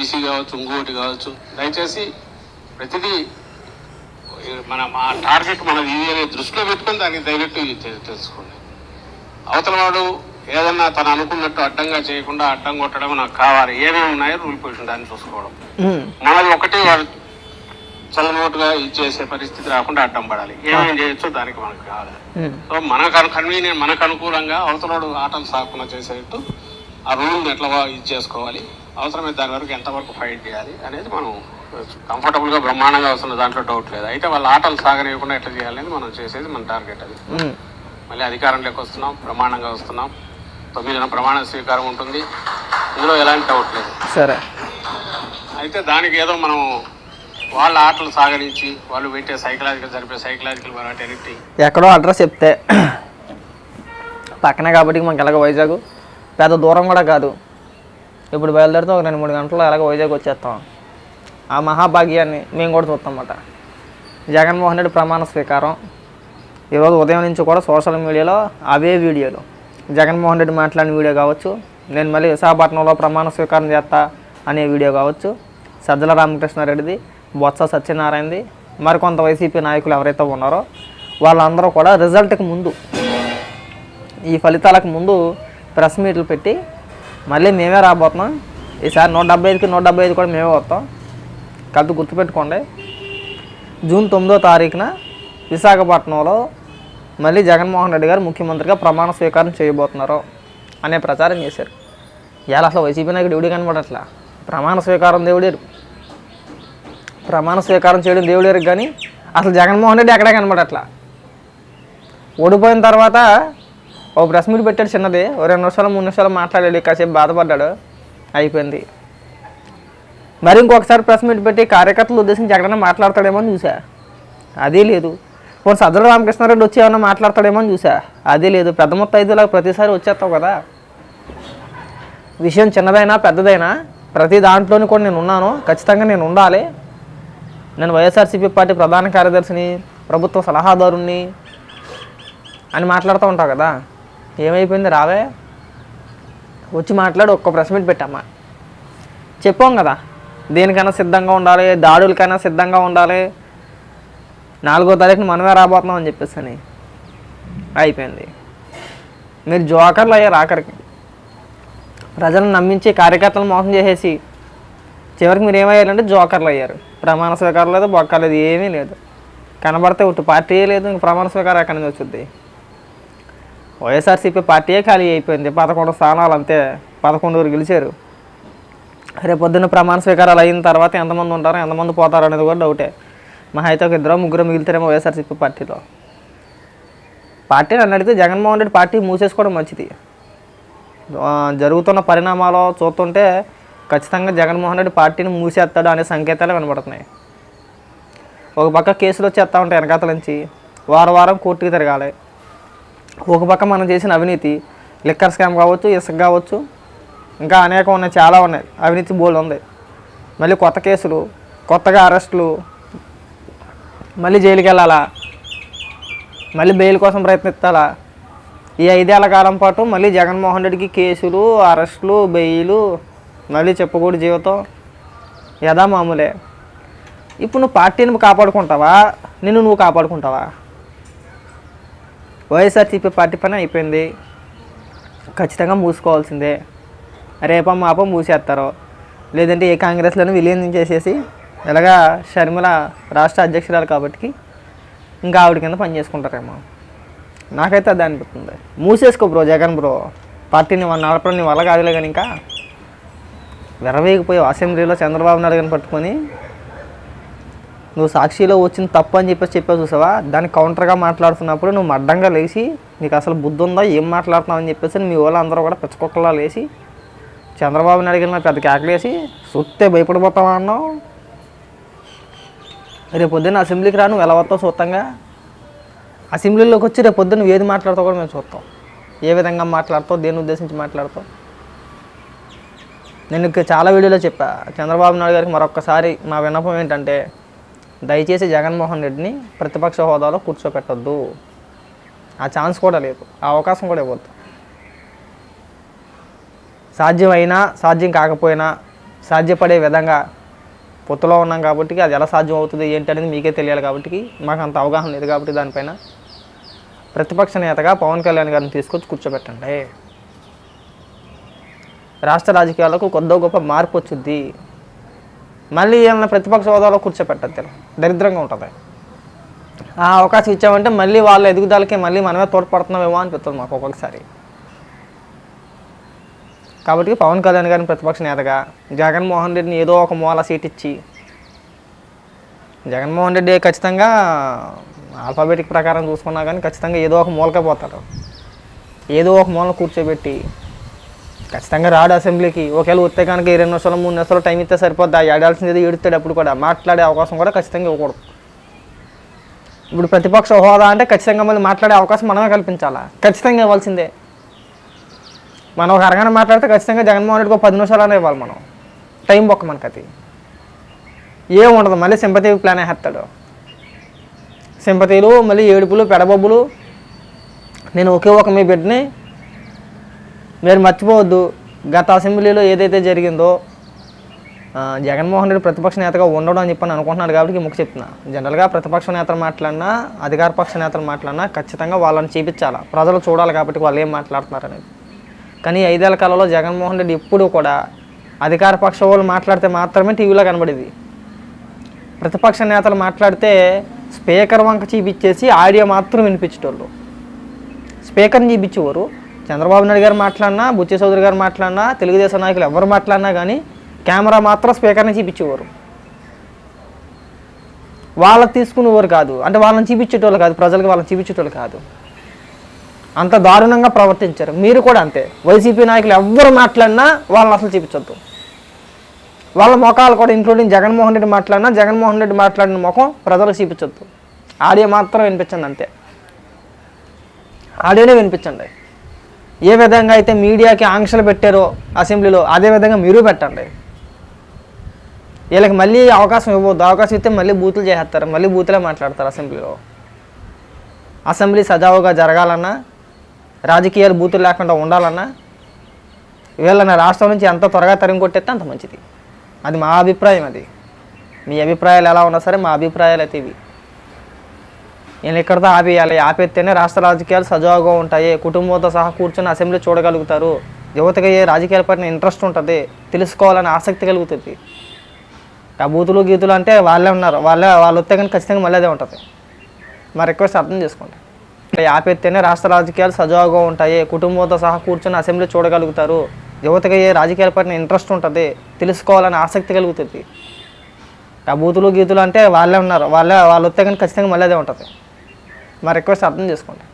EC కావచ్చు ఇంకోటి కావచ్చు. దయచేసి ప్రతిదీ మన మా టార్గెట్ మనది ఇది అనే దృష్టిలో పెట్టుకొని దయపెట్టి ఇది తె- తెలుసుకోండి. అవతల వాడు ఏదన్నా తను అనుకున్నట్టు అడ్డంగా చేయకుండా అడ్డం కొట్టడం నాకు కావాలి. ఏమేమి ఉన్నాయో రూల్ పొజిషన్ దాన్ని చూసుకోవడం. మనది ఒకటి వాడు చల్లనోటుగా ఇచ్చేసే పరిస్థితి రాకుండా అడ్డం పడాలి. ఏమేమి చేయొచ్చో దానికి మనకు కావాలి. సో మనకు కన్వీనియంట్ మనకు అనుకూలంగా అవతలడు ఆటలు సాకుండా చేసేట్టు ఆ రూల్ని ఎట్లా ఇది చేసుకోవాలి. అవసరమైతే దాని వరకు ఎంతవరకు ఫైట్ చేయాలి అనేది మనం కంఫర్టబుల్గా బ్రహ్మాండంగా వస్తున్న దాంట్లో డౌట్ లేదు. అయితే వాళ్ళ ఆటలు సాగనివ్వకుండా ఎట్లా చేయాలని మనం చేసేది మన టార్గెట్ అది. మళ్ళీ అధికారంలోకి వస్తున్నాం బ్రహ్మాండంగా వస్తున్నాం. తొమ్మిదిన ప్రమాణ స్వీకారం ఉంటుంది. ఇందులో ఎలాంటి డౌట్ లేదు. సరే. అయితే దానికి ఏదో మనం వాళ్ళ ఆటలు సాగనించి వాళ్ళు పెట్టే సైకలాజికల్ జరిపే సైకలాజికల్ వాటి అన్నిటి ఎక్కడో అడ్రస్ చెప్తే పక్కనే కాబట్టి మనకి ఎలాగ వైజాగ్ పెద్ద దూరం కూడా కాదు. ఇప్పుడు బయలుదేరితే ఒక రెండు మూడు గంటల్లో అలాగే వైజాగ్ వచ్చేస్తాం. ఆ మహాభాగ్యాన్ని మేము కూడా చూస్తామన్నమాట. జగన్మోహన్ రెడ్డి ప్రమాణ స్వీకారం. ఈరోజు ఉదయం నుంచి కూడా సోషల్ మీడియాలో అవే వీడియోలు. జగన్మోహన్ రెడ్డి మాట్లాడిన వీడియో కావచ్చు నేను మళ్ళీ విశాఖపట్నంలో ప్రమాణ స్వీకారం చేస్తా అనే వీడియో కావచ్చు సజ్జల రామకృష్ణారెడ్డిది బొత్స సత్యనారాయణది మరికొంత వైసీపీ నాయకులు ఎవరైతే ఉన్నారో వాళ్ళందరూ కూడా రిజల్ట్కి ముందు ఈ ఫలితాలకు ముందు ప్రెస్ మీట్లు పెట్టి మళ్ళీ మేమే రాబోతున్నాం. ఈసారి నూట డెబ్బై ఐదుకి నూట డెబ్బై ఐదు కూడా మేమే వస్తాం. కలిపి గుర్తుపెట్టుకోండి. జూన్ తొమ్మిదో తారీఖున విశాఖపట్నంలో మళ్ళీ జగన్మోహన్ రెడ్డి గారు ముఖ్యమంత్రిగా ప్రమాణ స్వీకారం చేయబోతున్నారు అనే ప్రచారం చేశారు. ఇవాళ అసలు వైసీపీ నాయకుడు ఎవడు కనబడట్లా? ప్రమాణ స్వీకారం దేవుడేరు ప్రమాణ స్వీకారం చేయడం దేవుడేరు కానీ అసలు జగన్మోహన్ రెడ్డి ఎక్కడే కనబడట్లా? ఓడిపోయిన తర్వాత ఓ ప్రెస్ మీట్ పెట్టాడు చిన్నది. ఓ రెండు నిమిషాలు మూడు నిమిషాలు మాట్లాడాడు కాసేపు బాధపడ్డాడు. అయిపోయింది. మరి ఇంకొకసారి ప్రెస్ మీట్ పెట్టి కార్యకర్తలు ఉద్దేశించి ఎక్కడైనా మాట్లాడతాడేమో అని చూసా అదే లేదు. పోనీ సజ్జల రామకృష్ణారెడ్డి వచ్చి ఏమైనా మాట్లాడతాడేమో అని చూసా అదే లేదు. పెద్ద మొత్తం ఐదులాగా ప్రతిసారి వచ్చేస్తావు కదా. విషయం చిన్నదైనా పెద్దదైనా ప్రతి దాంట్లోని కూడా నేను ఉన్నాను. ఖచ్చితంగా నేను ఉండాలి. నేను వైఎస్ఆర్సీపీ పార్టీ ప్రధాన కార్యదర్శిని ప్రభుత్వ సలహాదారుణ్ణి అని మాట్లాడుతూ ఉంటావు కదా. ఏమైపోయింది రావే? వచ్చి మాట్లాడి ఒక్క ప్రెస్ మీట్ పెట్టమ్మా. చెప్పాం కదా దేనికైనా సిద్ధంగా ఉండాలి దాడులకైనా సిద్ధంగా ఉండాలి. నాలుగో తారీఖున మనమే రాబోతున్నాం అని చెప్పేసి అని అయిపోయింది. మీరు జోకర్లు అయ్యారు ఆఖరికి. ప్రజలను నమ్మించి కార్యకర్తలను మోసం చేసేసి చివరికి మీరు ఏమయ్యారంటే జోకర్లు అయ్యారు. ప్రమాణ స్వీకారం లేదు బొక్క లేదు ఏమీ లేదు. కనబడితే ఒకటి పార్టీ లేదు ఇంక ప్రమాణ స్వీకారం ఎక్కడి నుంచి వచ్చింది వైఎస్ఆర్సీపీ పార్టీయే ఖాళీ అయిపోయింది. పదకొండు స్థానాలు అంతే. పదకొండుగురు గెలిచారు. రేపు పొద్దున్న ప్రమాణ స్వీకారాలు అయిన తర్వాత ఎంతమంది ఉంటారో ఎంతమంది పోతారో అనేది కూడా డౌటే. మా అయితే ఒక ఇద్దరు ముగ్గురు మిగులుతారేమో వైఎస్ఆర్సీపీ పార్టీలో. పార్టీ అని అడిగితే జగన్మోహన్ రెడ్డి పార్టీ మూసేసుకోవడం మంచిది. జరుగుతున్న పరిణామాలు చూస్తుంటే ఖచ్చితంగా జగన్మోహన్ రెడ్డి పార్టీని మూసేస్తాడు అనే సంకేతాలు వినబడుతున్నాయి ఒక పక్క కేసులు వచ్చేస్తా ఉంటాయి వెనకాతల నుంచి. వారం వారం కోర్టుకి తిరగాలి. ఒక పక్క మనం చేసిన అవినీతి లిక్కర్ స్కామ్ కావచ్చు ఇసుక కావచ్చు ఇంకా అనేకం ఉన్నాయి చాలా ఉన్నాయి. అవినీతి బోల్ ఉంది. మళ్ళీ కొత్త కేసులు కొత్తగా అరెస్టులు మళ్ళీ జైలుకి వెళ్ళాలా? మళ్ళీ బెయిల్ కోసం ప్రయత్నిస్తాలా? ఈ ఐదేళ్ళ కాలం పాటు మళ్ళీ జగన్మోహన్ రెడ్డికి కేసులు అరెస్టులు బెయిలు మళ్ళీ చెప్పకూడదు జీవితం. యథామామూలే ఇప్పుడు నువ్వు పార్టీని కాపాడుకుంటావా? నిన్ను నువ్వు కాపాడుకుంటావా? వైఎస్ఆర్సీపీ పార్టీ పని అయిపోయింది. ఖచ్చితంగా మూసుకోవాల్సిందే. రేపో మాపో మూసేస్తారు లేదంటే ఏ కాంగ్రెస్లోనే విలీనం చేసేసి ఇలాగా షర్మిల రాష్ట్ర అధ్యక్షురాలు కాబట్టి ఇంకా ఆవిడ కింద పని చేసుకుంటారేమో. నాకైతే అది అనిపిస్తుంది. మూసేసుకో బ్రో జగన్ బ్రో. పార్టీని వన్ నడపడం నీ వల్ల కాదులే కానీ ఇంకా విరవేగిపోయి అసెంబ్లీలో చంద్రబాబు నాయుడు గారిని పట్టుకొని నువ్వు సాక్షిలో వచ్చిన తప్పు అని చెప్పేసి చెప్పావు చూసావా? దాన్ని కౌంటర్గా మాట్లాడుతున్నప్పుడు నువ్వు అడ్డంగా లేచి నీకు అసలు బుద్ధి ఉందా? ఏం మాట్లాడుతున్నావు అని చెప్పేసి మీ వాళ్ళు అందరూ కూడా పిచ్చకొక్కలా లేచి చంద్రబాబు నాయుడు గారిని పెద్ద కేకలేసి సుత్తే భయపడిపోతావా అన్నావు? రేపు పొద్దున్న అసెంబ్లీకి రా నువ్వు ఎలా వస్తావు చూస్తాంగా అసెంబ్లీలోకి వచ్చి రేపు పొద్దున్న నువ్వు ఏది మాట్లాడతావు కూడా మేము చూస్తాం. ఏ విధంగా మాట్లాడతావు? దేని ఉద్దేశించి మాట్లాడతావు? నేను చాలా వీడియోలో చెప్పా. చంద్రబాబు నాయుడు గారికి మరొకసారి మా విన్నపం ఏంటంటే దయచేసి జగన్మోహన్ రెడ్డిని ప్రతిపక్ష హోదాలో కూర్చోపెట్టొద్దు. ఆ ఛాన్స్ కూడా లేదు. ఆ అవకాశం కూడా ఇవ్వద్దు. సాధ్యమైనా సాధ్యం కాకపోయినా సాధ్యపడే విధంగా పొత్తులో ఉన్నాం కాబట్టి అది ఎలా సాధ్యం అవుతుంది ఏంటి అనేది మీకే తెలియాలి కాబట్టి మాకు అంత అవగాహన లేదు కాబట్టి దానిపైన ప్రతిపక్ష నేతగా పవన్ కళ్యాణ్ గారిని తీసుకొచ్చి కూర్చోబెట్టండి. రాష్ట్ర రాజకీయాలకు కొద్దో గొప్ప మార్పు వచ్చింది మళ్ళీ ఏమైనా ప్రతిపక్ష హోదాలో కూర్చోపెట్టద్దు దరిద్రంగా ఉంటుంది. ఆ అవకాశం ఇచ్చామంటే మళ్ళీ వాళ్ళ ఎదుగుదలకి మళ్ళీ మనమే తోడ్పడుతున్నామేమో అనిపిస్తుంది మాకు ఒక్కొక్కసారి. కాబట్టి పవన్ కళ్యాణ్ గారిని ప్రతిపక్ష నేతగా జగన్మోహన్ రెడ్డిని ఏదో ఒక మూల సీట్ ఇచ్చి జగన్మోహన్ రెడ్డి ఖచ్చితంగా ఆల్ఫాబెటిక్ ప్రకారం చూసుకున్నా కానీ ఖచ్చితంగా ఏదో ఒక మూలకే పోతాడు. ఏదో ఒక మూల కూర్చోబెట్టి ఖచ్చితంగా రాడు అసెంబ్లీకి. ఒకవేళ వస్తే కనుక ఇరవై రెండు నిమిషాలు మూడు నిమిషాలు టైం ఇస్తే సరిపోద్ది. ఏడాల్సింది ఏడుస్తాడు అప్పుడు కూడా. మాట్లాడే అవకాశం కూడా ఖచ్చితంగా ఇవ్వకూడదు. ఇప్పుడు ప్రతిపక్ష హోదా అంటే ఖచ్చితంగా మళ్ళీ మాట్లాడే అవకాశం మనమే కల్పించాలా? ఖచ్చితంగా ఇవ్వాల్సిందే. మనం ఒక అరగంట మాట్లాడితే ఖచ్చితంగా జగన్మోహన్ రెడ్డికి ఒక పది నిమిషాలనే ఇవ్వాలి మనం. టైం బొక్క మనకి అది. ఏం ఉండదు. మళ్ళీ సింపతి ప్లాన్ వేస్తాడు. సింపతీలు మళ్ళీ ఏడుపులు పెడబొబ్బులు. నేను ఒకే ఒక మీ బిడ్డని మీరు మర్చిపోవద్దు. గత అసెంబ్లీలో ఏదైతే జరిగిందో జగన్మోహన్ రెడ్డి ప్రతిపక్ష నేతగా ఉండడం అని చెప్పని అనుకుంటున్నాడు కాబట్టి ముఖ్య చెప్తున్నా. జనరల్గా ప్రతిపక్ష నేతలు మాట్లాడినా అధికార పక్ష నేతలు మాట్లాడినా ఖచ్చితంగా వాళ్ళని చూపించాలి? ప్రజలు చూడాలి కాబట్టి వాళ్ళు ఏం మాట్లాడుతున్నారు అనేది. కానీ ఐదేళ్ళ కాలంలో జగన్మోహన్ రెడ్డి ఎప్పుడూ కూడా అధికార పక్ష వాళ్ళు మాట్లాడితే మాత్రమే టీవీలో కనబడేది. ప్రతిపక్ష నేతలు మాట్లాడితే స్పీకర్ వంక చూపించేసి ఆడియో మాత్రం వినిపించేటోళ్ళు. స్పీకర్ని చూపించేవారు. చంద్రబాబు నాయుడు గారు మాట్లాడినా బుచ్చి చౌదరి గారు మాట్లాడినా తెలుగుదేశం నాయకులు ఎవరు మాట్లాడినా కానీ కెమెరా మాత్రం స్పీకర్ని చూపించేవారు. వాళ్ళకి తీసుకునేవారు కాదు. అంటే వాళ్ళని చూపించేటోళ్ళు కాదు ప్రజలకు వాళ్ళని చూపించేటోళ్ళు కాదు. అంత దారుణంగా ప్రవర్తించారు. మీరు కూడా అంతే. వైసీపీ నాయకులు ఎవ్వరు మాట్లాడినా వాళ్ళని అసలు చూపించొద్దు. వాళ్ళ ముఖాలు కూడా ఇంక్లూడింగ్ జగన్మోహన్ రెడ్డి మాట్లాడినా జగన్మోహన్ రెడ్డి మాట్లాడిన ముఖం ప్రజలకు చూపించొద్దు. ఆడియో మాత్రం వినిపించండి అంతే. ఆడియోనే వినిపించండి. ఏ విధంగా అయితే మీడియాకి ఆంక్షలు పెట్టారో అసెంబ్లీలో అదే విధంగా మీరు పెట్టండి. వీళ్ళకి మళ్ళీ అవకాశం ఇవ్వద్దు అవకాశం ఇస్తే మళ్ళీ బూతులు చేసేస్తారు. మళ్ళీ బూతులే మాట్లాడతారు అసెంబ్లీలో. అసెంబ్లీ సజావుగా జరగాలన్నా రాజకీయాలు బూతులు లేకుండా ఉండాలన్నా వీళ్ళని రాష్ట్రం నుంచి ఎంత త్వరగా తరిమి కొట్టేస్తే అంత మంచిది. అది మా అభిప్రాయం అది. మీ అభిప్రాయాలు ఎలా ఉన్నా సరే మా అభిప్రాయాలు అయితే ఇవి. నేను ఎక్కడితో ఆపేయాలి? ఆపేస్తేనే రాష్ట్ర రాజకీయాలు సజావుగా ఉంటాయి. కుటుంబంతో సహా కూర్చొని అసెంబ్లీ చూడగలుగుతారు. యువతకి ఏ రాజకీయాల పైన ఇంట్రెస్ట్ ఉంటుంది. తెలుసుకోవాలని ఆసక్తి కలుగుతుంది. ఆ బూతులు గీతులు అంటే వాళ్ళే ఉన్నారు. వాళ్ళే వాళ్ళు వస్తే కానీ ఖచ్చితంగా మళ్ళీ అదే ఉంటుంది. మా రిక్వెస్ట్ అర్థం చేసుకోండి. ఇట్లా ఆపేస్తేనే రాష్ట్ర రాజకీయాలు సజావుగా ఉంటాయి. కుటుంబంతో సహా కూర్చొని అసెంబ్లీ చూడగలుగుతారు. యువతకి ఏ రాజకీయాల పైన ఇంట్రెస్ట్ ఉంటుంది. తెలుసుకోవాలని ఆసక్తి కలుగుతుంది. ఆ బూతులు గీతులు అంటే వాళ్ళే ఉన్నారు. వాళ్ళే వాళ్ళు వస్తే కానీ ఖచ్చితంగా మళ్ళీ అదే ఉంటుంది. మా రిక్వెస్ట్ అర్థం చేసుకోండి